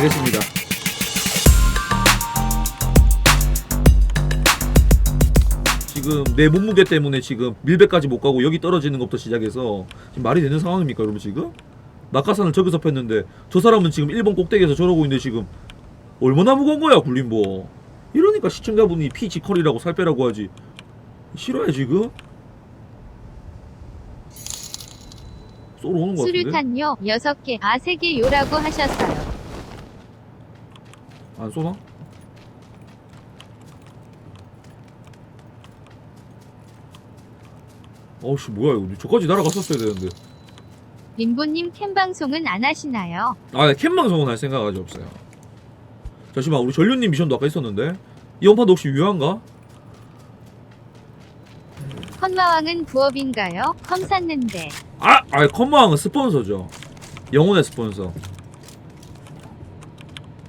알겠습니다. 지금 내 몸무게 때문에 지금 밀배까지 못 가고 여기 떨어지는 것부터 시작해서 지금 말이 되는 상황입니까 여러분 지금? 낙하산을 저기서 폈는데 저 사람은 지금 일본 꼭대기에서 저러고 있는데 지금 얼마나 무거운 거야 굴림보 이러니까 시청자분이 피지컬이라고 살 빼라고 하지 싫어해 지금? 쏘러 오는 거 같은데? 수류탄요 6개 아 3개요라고 하셨어요. 안 쏘나? 어우씨 뭐야 이거 저까지 날아갔었어야 되는데 림보님 캠 방송은 안 하시나요? 아 캠 방송은 할 생각 아직 없어요 잠시만 우리 전륜님 미션도 아까 있었는데 이 연판도 혹시 유효한가? 컨마왕은 부업인가요? 컴 샀는데. 아! 아 컴마왕은 스폰서죠 영혼의 스폰서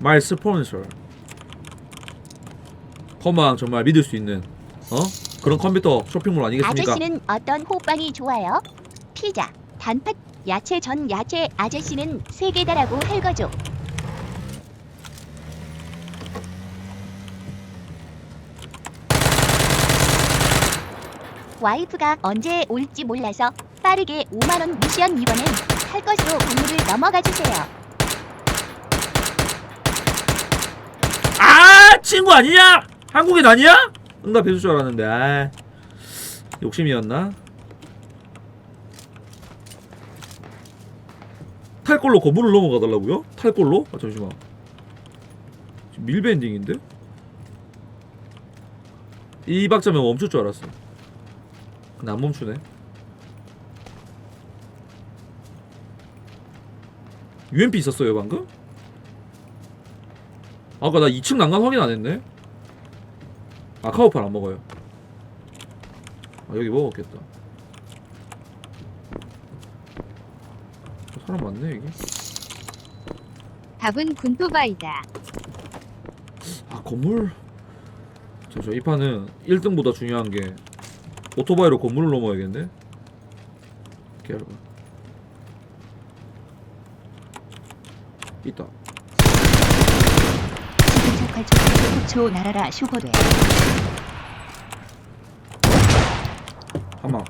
마이 스폰서 컴마왕 정말 믿을 수 있는 어? 그런 컴퓨터 쇼핑몰 아니겠습니까? 아저씨는 어떤 호빵이 좋아요? 피자, 단팥, 야채 전 야채 아저씨는 세 개다라고 할 거죠. 와이프가 언제 올지 몰라서 빠르게 5만 원 미션 이번엔 할 것으로 건물을 넘어가 주세요. 아 친구 아니냐? 한국인 아니야? 응답해줄 줄 알았는데 아 욕심이었나? 탈골로 건물을 넘어가달라고요? 탈골로? 아 잠시만 밀밴딩인데? 이 박자면 멈출 줄 알았어 근데 안 멈추네 UMP 있었어요 방금? 아까 나 2층 난간 확인 안 했네. 아 카우팔 안 먹어요. 아 여기 먹었겠다. 어, 사람 많네 여기. 답은 군토바이다. 아 건물. 잠시만 이 판은 1등보다 중요한 게 오토바이로 건물을 넘어야겠네. 기다려봐. 있다. 지금 착할 초 날아라 슈거돼. 한방.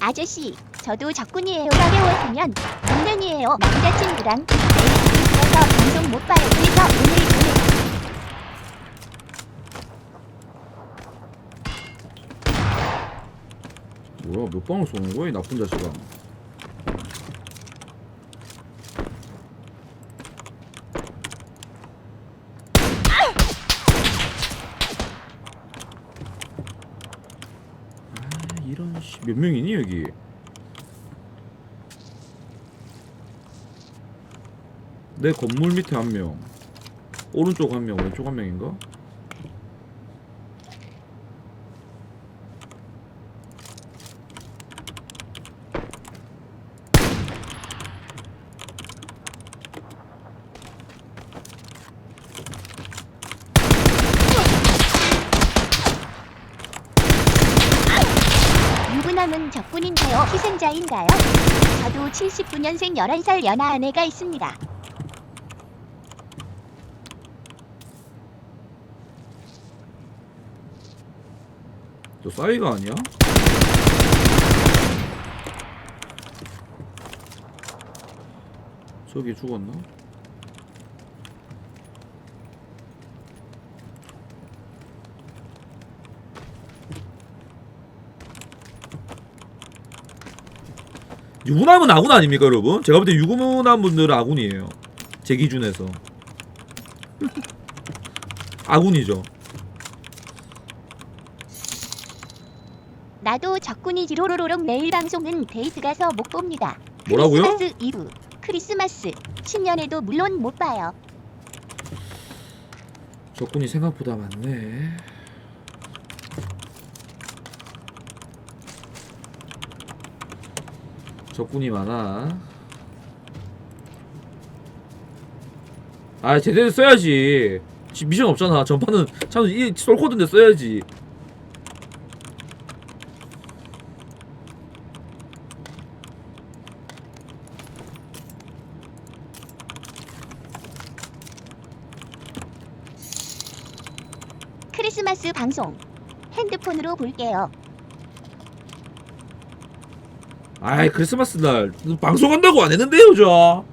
아저씨, 저도 적군이에요가 배웠으면 동생이에요. 남자친구랑 내일 있어서 방송 못 봐요. 그래서 오늘 오늘 뭐야 몇 방을 쏘는 거야 이 나쁜 자식아. 아 이런 씨 몇 명이니 여기? 내 건물 밑에 한 명, 오른쪽 한 명, 왼쪽 한 명인가? 유부남은 적군인가요? 희생자인가요? 저도 79년생 11살 연하 아내가 있습니다. 저 싸이가 아니야? 저기 죽었나? 유부남은 아군 아닙니까 여러분? 제가 볼 때 유부남 분들은 아군이에요 제 기준에서 아군이죠 나도 적군이 지로로로록 내일 방송은 데이트 가서 못 봅니다. 뭐라고요? 크리스마스 이브, 크리스마스, 신년에도 물론 못 봐요. 적군이 생각보다 많네. 적군이 많아. 아 제대로 써야지. 미션 없잖아. 전파는 참 이 솔코드인데 써야지. 크리스마스 방송. 핸드폰으로 볼게요. 아이 크리스마스 날 방송한다고 안 했는데요 저.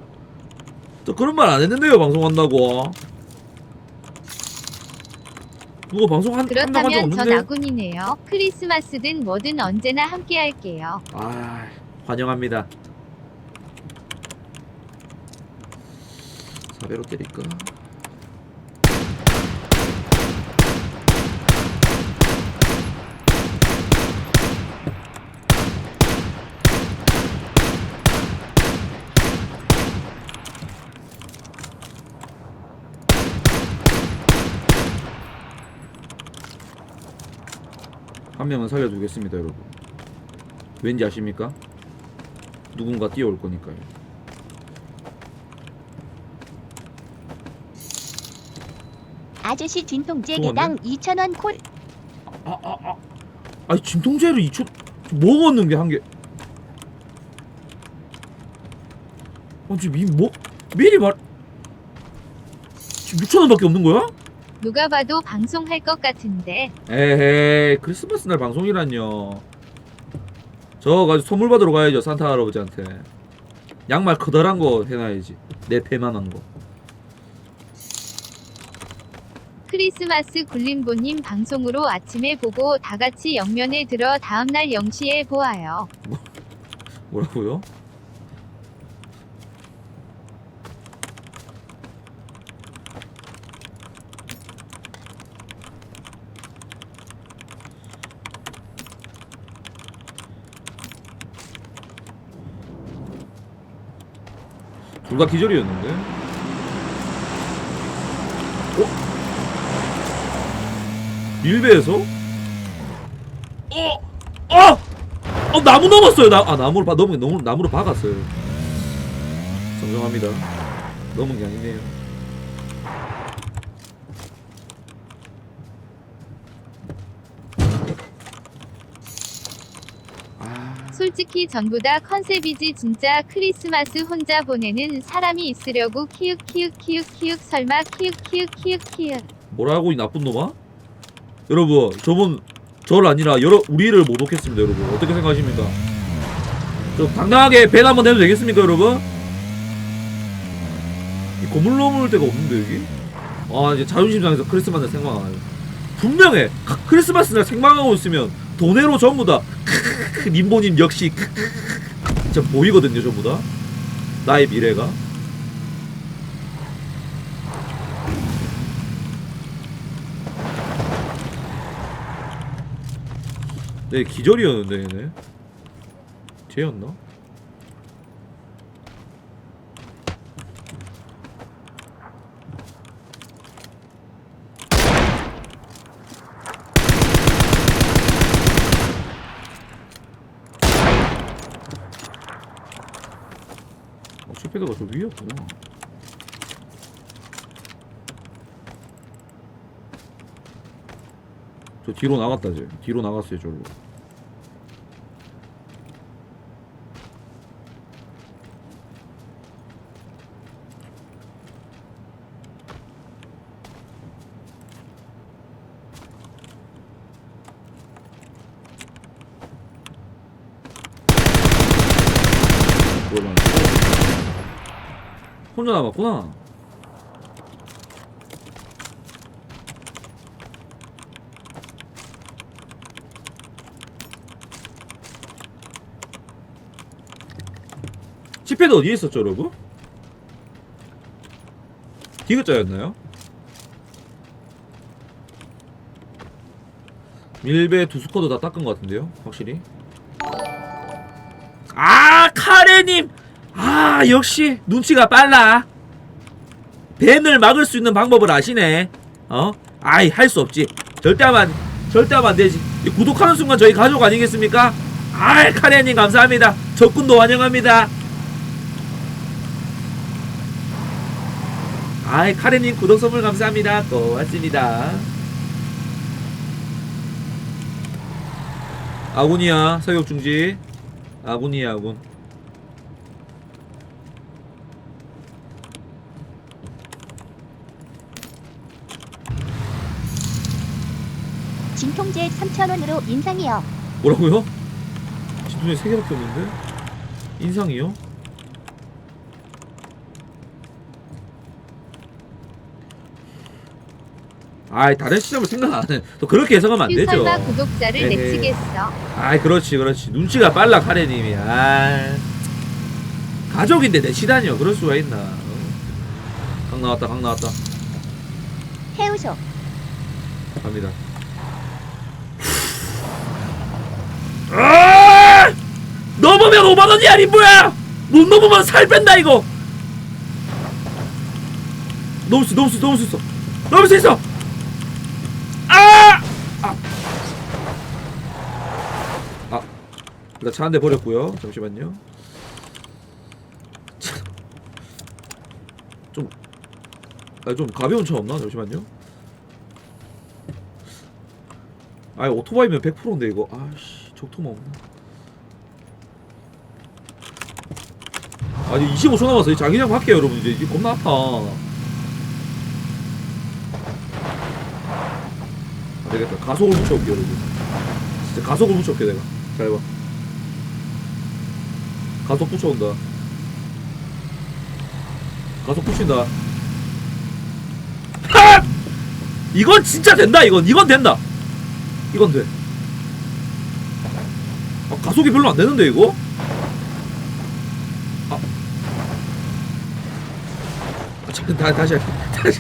저 그런 말 안 했는데요 방송한다고. 누가 방송 한 한다고 한적 그렇다면 전 없는데? 아군이네요. 크리스마스든 뭐든 언제나 함께 할게요. 아 환영합니다. 사배로 때릴까? 한 명은 살려두겠습니다, 여러분. 왠지 아십니까? 누군가 뛰어올 거니까요. 아저씨 진통제 개당 2,000원 콜. 아, 아, 아. 아니, 진통제를 2초 먹었는 게 한 개. 아, 지금 이 뭐, 미리 말. 지금 6천원밖에 없는 거야? 누가 봐도 방송할 것 같은데 에헤이, 크리스마스 날 방송이란요. 저 가지고 선물 받으러 가야죠, 산타 할아버지한테. 양말 커다란 거 해놔야지. 내 배만한 거. 크리스마스 굴림보님 방송으로 아침에 보고 다 같이 영면에 들어 다음날 0시에 보아요. 뭐라고요? 둘 다 기절이었는데? 어? 밀배에서? 어? 어! 어 나무 넘었어요. 나, 아 나무를 봐 넘은 너무 나무로 박았어요. 정정합니다. 넘은 게 아니네요. 솔직히 전부 다 컨셉이지 진짜 크리스마스 혼자 보내는 사람이 있으려고 키읔 키읔 키읔 키읔 설마 키읔 키읔 키읔 키읔 뭐라고 이 나쁜 놈아? 여러분 저분 저를 아니라 여러 우리를 모독했습니다 여러분 어떻게 생각하십니까? 좀 당당하게 밴 한번 해도 되겠습니까 여러분? 이 넘을 데가 없는데 여기? 아 이제 자존심 상해서 크리스마스 해요 분명해 카- 크리스마스 날 생방하고 있으면 돈으로 전부 다 크크크 님보님 역시 진짜 보이거든요 전부 다. 나의 미래가. 네 기절이었는데 얘네. 쟤였나? 어, 슈페더가 저 위였구나. 저 뒤로 나갔다 쟤. 뒤로 나갔어요 저로 뭐야 혼자 남았구나 치패드 어디에 있었죠 여러분? 디귿자였나요? 밀배 두 스쿼드 다 닦은 것 같은데요 확실히 아 카레님 아 역시 눈치가 빨라. 벤을 막을 수 있는 방법을 아시네. 어? 아이 할 수 없지. 절대 하면 안- 절대 하면 안 되지. 이 구독하는 순간 저희 가족 아니겠습니까? 아이 카레님 감사합니다. 적군도 환영합니다. 아이 카레님 구독 선물 감사합니다. 고맙습니다. 아군이야 사격 중지. 아군이야 아군 진통제 3,000원으로 인상이요. 뭐라고요? 진통제 세 개밖에 없는데? 인상이요? 아이 다른 시점을 생각 안 해. 또 그렇게 해석하면 안큐 되죠. 설마 구독자를 에헤이. 내치겠어. 아이 그렇지 그렇지 눈치가 빨라 카레님이. 아 가족인데 내치다니요. 그럴 수가 있나? 어. 강 나왔다 강 나왔다. 해우소. 갑니다. 아! 넘으면 5만 원이 아닌 뭐야? 못 넘으면 살 뺀다 이거. 넘을 수, 넘을 수, 넘을 수 있어. 넘을 수 있어. 아! 아! 아, 일단 차 한 대 버렸고요. 잠시만요. 참. 좀, 아, 좀 가벼운 차 없나? 잠시만요. 아 오토바이면 100%인데 이거 아씨 적토마 없나? 아니 25초 남았어 자기장 밖에 여러분. 이제 겁나 아파. 안 되겠다. 가속을 붙여올게 여러분. 진짜 가속을 붙여올게 내가. 잘봐. 가속 붙여온다. 가속 붙인다. 하! 이건 진짜 된다 이건. 이건 된다. 이건 돼. 아, 가속이 별로 안 되는데 이거? 아, 아 잠깐 다, 다시 할게. 다시.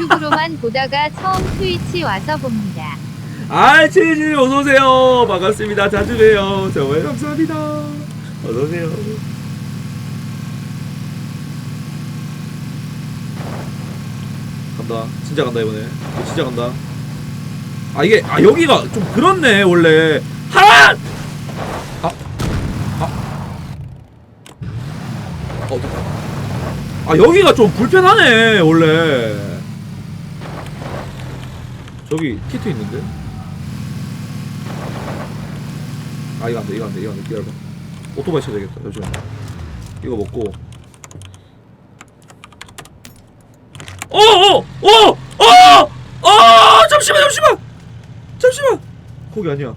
유튜브로만 보다가 처음 트위치 와서 봅니다. 아, 치즈 어서 오세요. 반갑습니다. 자주 봬요. 정말 감사합니다. 어서 오세요. 간다. 진짜 간다 이번에. 진짜 간다. 아 이게 아 여기가 좀 그렇네 원래. 하! 아, 아, 어. 아 여기가 좀 불편하네 원래. 저기 키트 있는데. 아 이거 안돼 이거 안돼 이거 안돼 기다려봐 오토바이 쳐야 되겠다 잠시만 이거 먹고 어어어 어 어 어, 잠시만 잠시만. 잠시만. 거기 아니야.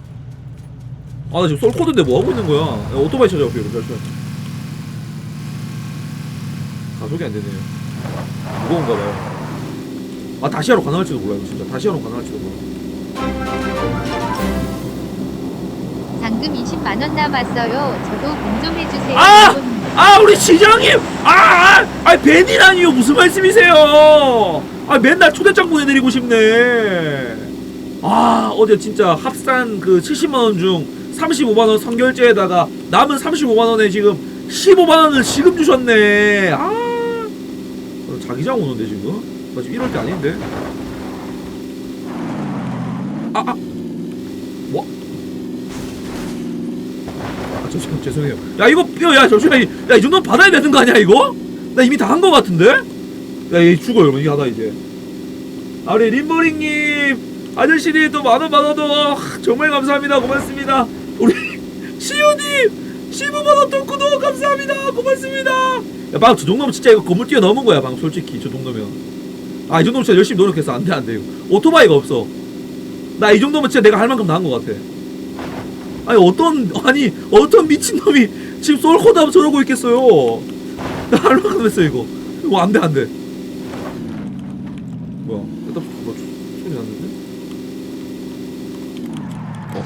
아 나 지금 쏠코드인데 뭐 하고 있는 거야? 야, 오토바이 찾아올게 그럼 잠시만. 가속이 안 되네요 무거운가 봐요. 아 다시 하러 가능할지도 몰라요 진짜. 다시 하러 가능할지도 몰라 방금 20만 원 남았어요. 저도 공좀 해주세요. 아! 아 우리 시장님! 아, 아, 아 벤이라니요. 무슨 말씀이세요? 아 맨날 초대장 보내드리고 싶네. 아 어제 진짜 합산 그 70만원 중 35만원 선결제에다가 남은 35만원에 지금 15만원을 지금 주셨네. 아 어, 자기장 오는데 지금? 나 지금 이럴 때 아닌데 아아 뭐? 아 죄송 죄송해요. 야 이거 야, 야 잠시만 야 이 정도면 받아야 되는 거 아니야 이거? 나 이미 다 한 거 같은데? 야얘 죽어 여러분 이거 하다 이제. 아 우리 림버링님 아저씨님 또 만원 만원도 정말 감사합니다 고맙습니다. 우리 시우님 15만원 또 구독 감사합니다 고맙습니다. 야방 저 정도면 진짜 이거 건물 뛰어넘은 거야 방 솔직히 저 정도면. 아 이 정도면 진짜 열심히 노력해서 안돼 안돼 오토바이가 없어. 나 이 정도면 진짜 내가 할 만큼 다한거 같아. 아니 어떤 아니 어떤 미친놈이 지금 하면 저러고 있겠어요? 나할 만큼 했어 이거. 이거 안돼 안돼. 뭐야 일단 뭐 소리 났는데? 어.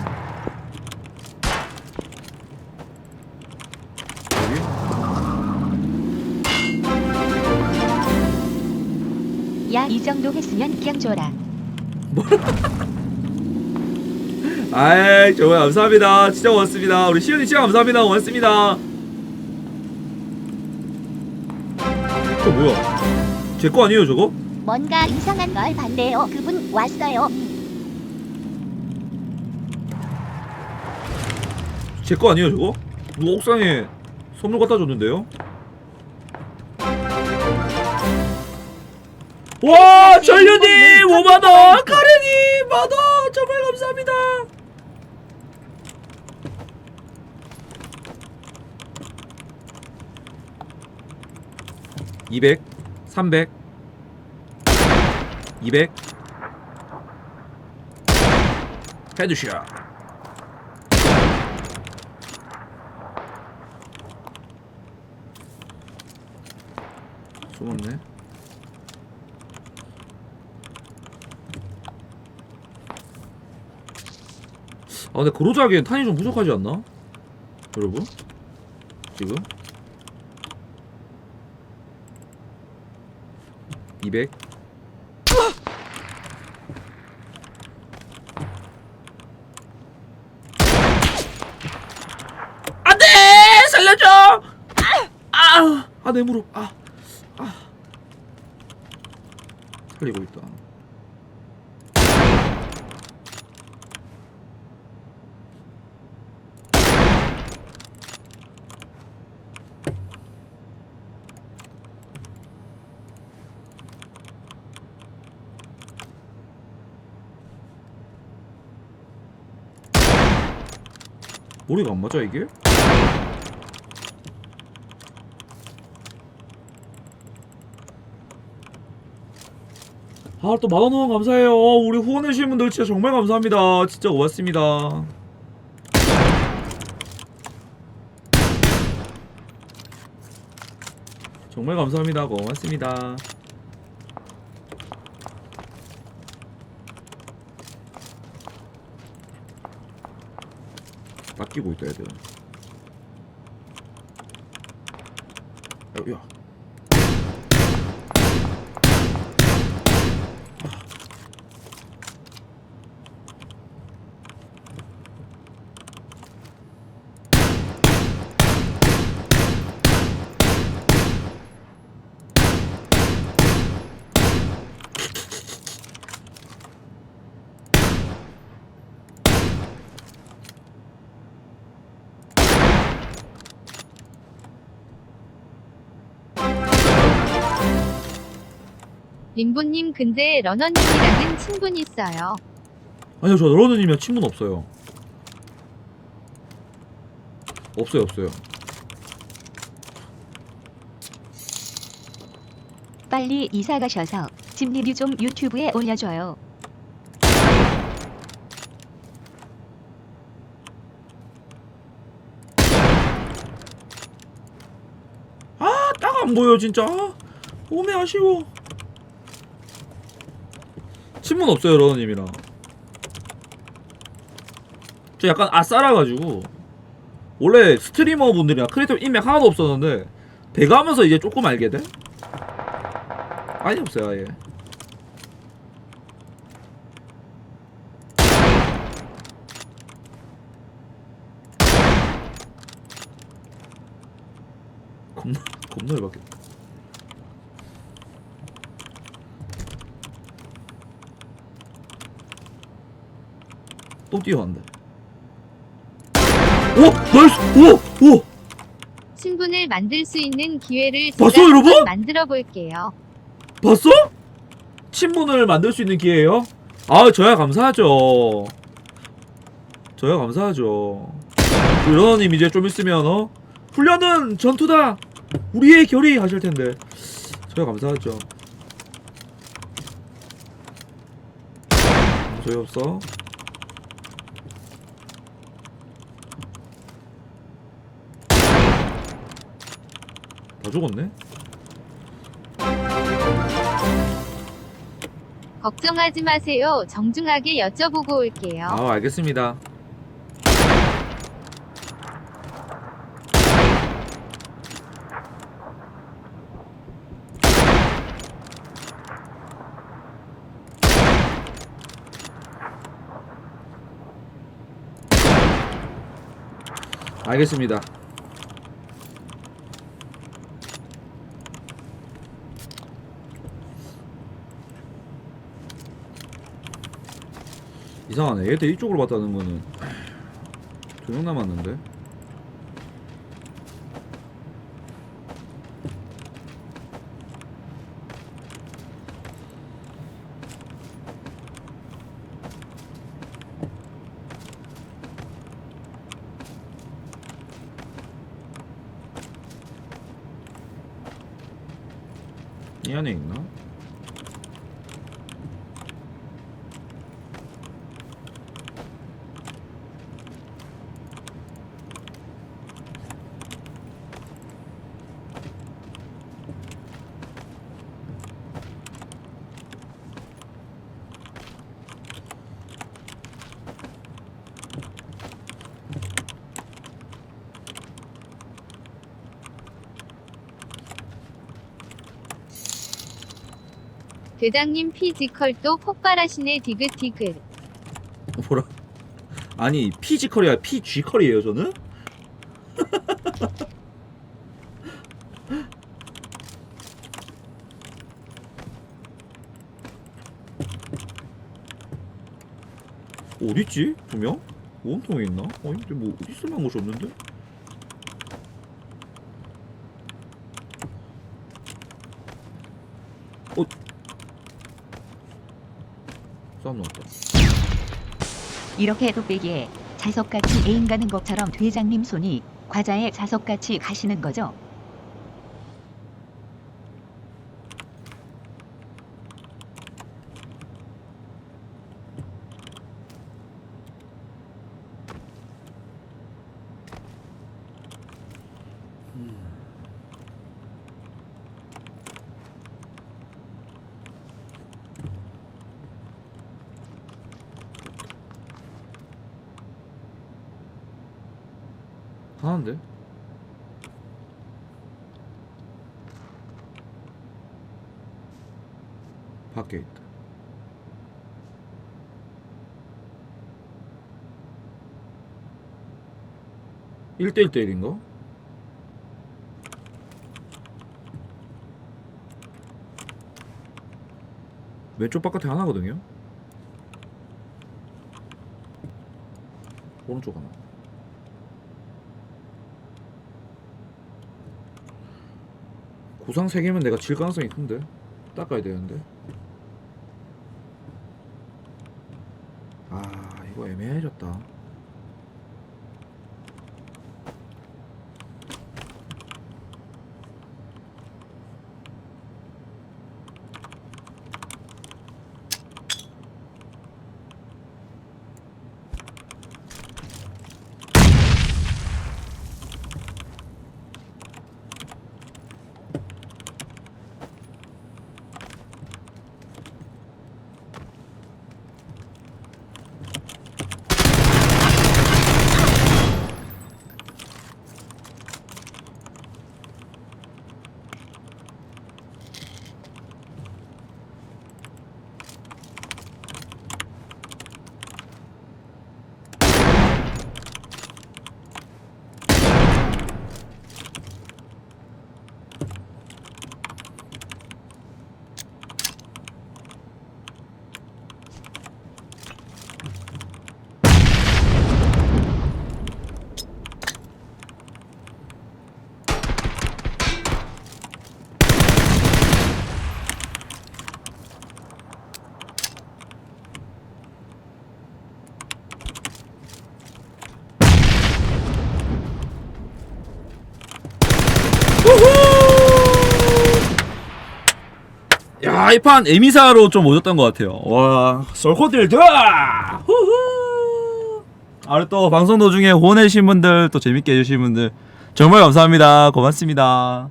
여기? 야이 정도 했으면 그냥 줘라. 아이 정말 감사합니다 진짜 고맙습니다 우리 시연이 진짜 감사합니다 고맙습니다 저 뭐야 제 거 아니에요 저거? 뭔가 이상한 걸 봤네요. 그분 왔어요. 제 거 아니에요 저거? 누가 옥상에 선물 갖다 줬는데요? 와 전류님 5만원 카레님 만원 정말 감사합니다 200 300 200 헤드샷 숨었네. 아 근데 그로자기엔 탄이 좀 부족하지 않나? 여러분? 지금 200 안돼! 살려줘! 아아! 아, 내 무릎. 아 아. 살리고 있다 머리가 안 맞아 이게? 아 또 만원 후원 감사해요. 우리 후원해주신 분들 진짜 정말 감사합니다. 진짜 고맙습니다. 정말 감사합니다. 고맙습니다 닦이고 있다 애들 야, 야. 림보님 근데 러너님이랑은 친분 있어요. 아니요 저 러너님이랑 친분 없어요 없어요 없어요 빨리 이사 가셔서 집 리뷰 좀 유튜브에 올려줘요. 아 딱 안 보여 진짜 아, 오메 아쉬워 친분 없어요 러너님이랑. 저 약간 아싸라가지고. 원래 스트리머 분들이랑 크리에이터 인맥 하나도 없었는데 배가하면서 이제 조금 알게 돼? 아니 없어요 아예. 겁나 겁나 열받겠다 또 뛰어간다 오! 나이스! 오! 오! 친분을 만들 수 있는 기회를 제가 한번 여러분? 만들어 볼게요. 봤어? 친분을 만들 수 있는 기회예요? 아 저야 감사하죠 저야 감사하죠 러너님 이제 좀 있으면 어? 훈련은 전투다 우리의 결의 하실 텐데 저야 감사하죠 저희 없어 죽었네 걱정하지 마세요. 정중하게 여쭤보고 올게요. 아 알겠습니다 알겠습니다 이상하네. 얘들 이쪽으로 봤다는 거는 두 명 남았는데 대장님 피지컬도 폭발하시네 디귿디귿. 뭐라? 아니 피지컬이야 피쥐컬이에요 저는? 어딨지? 두 명? 원통에 있나? 어, 근데 뭐 어디 있을 만한 곳이 없는데? 나왔다. 이렇게 뚝배기에 자석같이 애인 가는 것처럼 대장님 손이 과자에 자석같이 가시는 거죠. 1대1 대 1인가? 왼쪽 바깥에 하나거든요? 오른쪽 하나 구상 3개면 내가 질 가능성이 큰데 닦아야 되는데 아 이거 애매해졌다 야, 이판 에미사로 좀 오졌던 것 같아요. 와, 솔코딜드! 후후! 아, 또 방송 도중에 후원해주신 분들, 또 재밌게 해주신 분들, 정말 감사합니다. 고맙습니다.